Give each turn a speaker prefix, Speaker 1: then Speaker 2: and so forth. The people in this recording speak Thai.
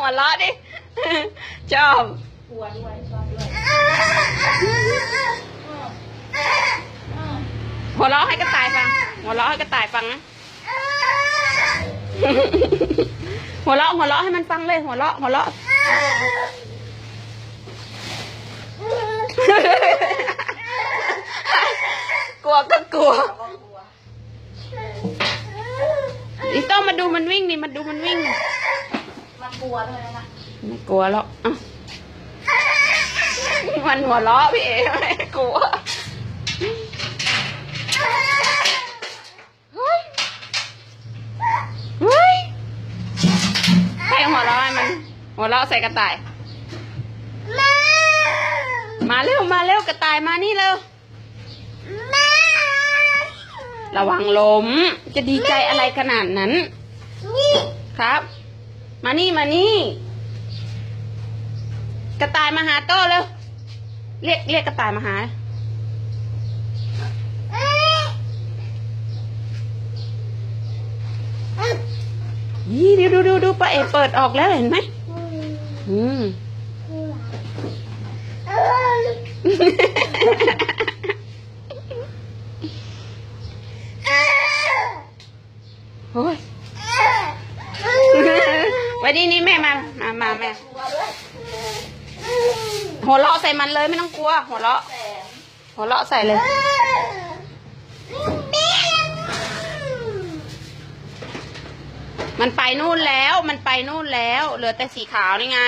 Speaker 1: หัวเราะดิ ชอบ
Speaker 2: กลัวด้วยชอบด้วย
Speaker 1: หัวเราะให้กระต่ายฟัง หัวเราะให้กระต่ายฟังนะหัวเราะหัวเราะให้มันฟังเลย หัวเราะหัวเราะกลัวก็กลัว
Speaker 2: ก็กลัว
Speaker 1: อีโต้มาดูมันวิ่งนี่มาดูมันวิ่ง
Speaker 2: มันกลัวด้วยนะ
Speaker 1: ไม่กลัวหรอกอะมันหัวเราะพี่เอ๋ไม่กลัวเฮ้ยเฮ้ยใครหัวเราะให้มัน หัวเราะใส่กระต่าย มาเร็วมาเร็วกระต่ายมานี่เร็ว ระวังล้ม จะดีใจอะไรขนาดนั้นครับ มานี่มานี่ กระต่ายมาหาโต้เร็วเรียกเรียกกระต่ายมาหายี่ดูดูดูดูป้าเอเปิดออกแล้วเห็นไหมอืม โอ้ยไว้นี่นี่แม่มา มามาแม่ หัวเราะใส่มันเลยไม่ต้องกลัว หัวเราะ หัวเราะใส่เลย มันไปนู่นแล้ว มันไปนู่นแล้ว เหลือแต่สีขาวนี่ไง